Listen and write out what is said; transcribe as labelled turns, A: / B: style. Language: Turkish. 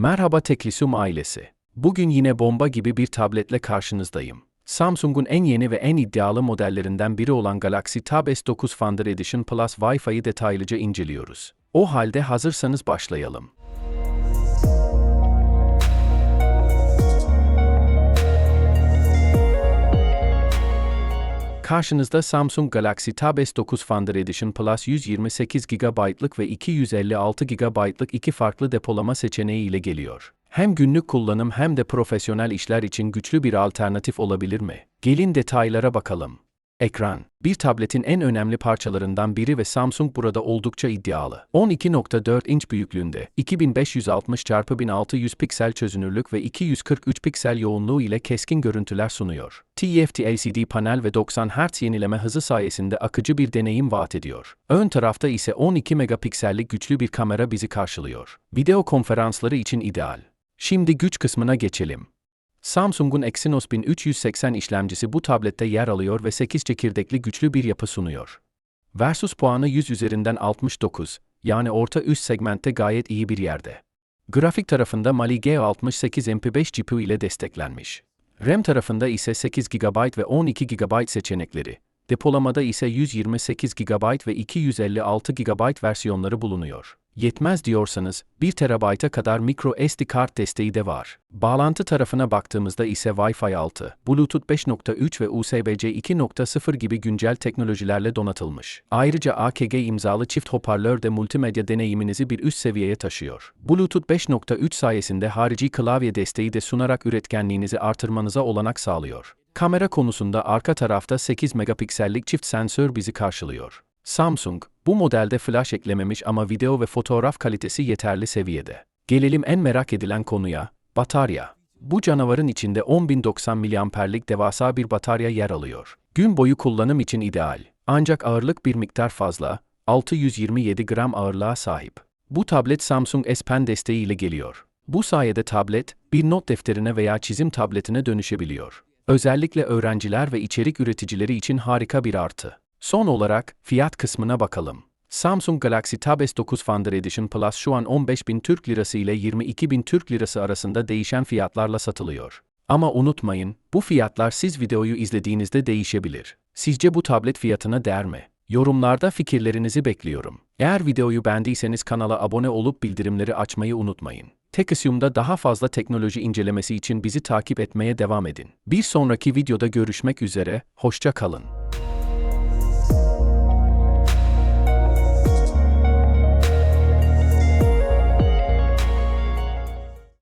A: Merhaba Teklisum ailesi. Bugün yine bomba gibi bir tabletle karşınızdayım. Samsung'un en yeni ve en iddialı modellerinden biri olan Galaxy Tab S9 Thunder Edition Plus Wi-Fi'yi detaylıca inceliyoruz. O halde hazırsanız başlayalım. Karşınızda Samsung Galaxy Tab S9 Thunder Edition Plus 128 GB'lık ve 256 GB'lık iki farklı depolama seçeneği ile geliyor. Hem günlük kullanım hem de profesyonel işler için güçlü bir alternatif olabilir mi? Gelin detaylara bakalım. Ekran, bir tabletin en önemli parçalarından biri ve Samsung burada oldukça iddialı. 12.4 inç büyüklüğünde, 2560 x 1600 piksel çözünürlük ve 243 piksel yoğunluğu ile keskin görüntüler sunuyor. TFT LCD panel ve 90 Hz yenileme hızı sayesinde akıcı bir deneyim vaat ediyor. Ön tarafta ise 12 megapiksellik güçlü bir kamera bizi karşılıyor. Video konferansları için ideal. Şimdi güç kısmına geçelim. Samsung'un Exynos 1380 işlemcisi bu tablette yer alıyor ve 8 çekirdekli güçlü bir yapı sunuyor. Versus puanı 100 üzerinden 69, yani orta üst segmentte gayet iyi bir yerde. Grafik tarafında Mali G68 MP5 GPU ile desteklenmiş. RAM tarafında ise 8 GB ve 12 GB seçenekleri, depolamada ise 128 GB ve 256 GB versiyonları bulunuyor. Yetmez diyorsanız 1 TB'a kadar micro SD kart desteği de var. Bağlantı tarafına baktığımızda ise Wi-Fi 6, Bluetooth 5.3 ve USB-C 2.0 gibi güncel teknolojilerle donatılmış. Ayrıca AKG imzalı çift hoparlör de multimedya deneyiminizi bir üst seviyeye taşıyor. Bluetooth 5.3 sayesinde harici klavye desteği de sunarak üretkenliğinizi artırmanıza olanak sağlıyor. Kamera konusunda arka tarafta 8 megapiksellik çift sensör bizi karşılıyor. Samsung, bu modelde flash eklememiş ama video ve fotoğraf kalitesi yeterli seviyede. Gelelim en merak edilen konuya, batarya. Bu canavarın içinde 10.090 miliamperlik devasa bir batarya yer alıyor. Gün boyu kullanım için ideal. Ancak ağırlık bir miktar fazla, 627 gram ağırlığa sahip. Bu tablet Samsung S Pen desteğiyle geliyor. Bu sayede tablet, bir not defterine veya çizim tabletine dönüşebiliyor. Özellikle öğrenciler ve içerik üreticileri için harika bir artı. Son olarak fiyat kısmına bakalım. Samsung Galaxy Tab S9 Thunder Edition Plus şu an 15.000 Türk Lirası ile 22.000 Türk Lirası arasında değişen fiyatlarla satılıyor. Ama unutmayın, bu fiyatlar siz videoyu izlediğinizde değişebilir. Sizce bu tablet fiyatına değer mi? Yorumlarda fikirlerinizi bekliyorum. Eğer videoyu beğendiyseniz kanala abone olup bildirimleri açmayı unutmayın. Tekasium'da daha fazla teknoloji incelemesi için bizi takip etmeye devam edin. Bir sonraki videoda görüşmek üzere, hoşça kalın.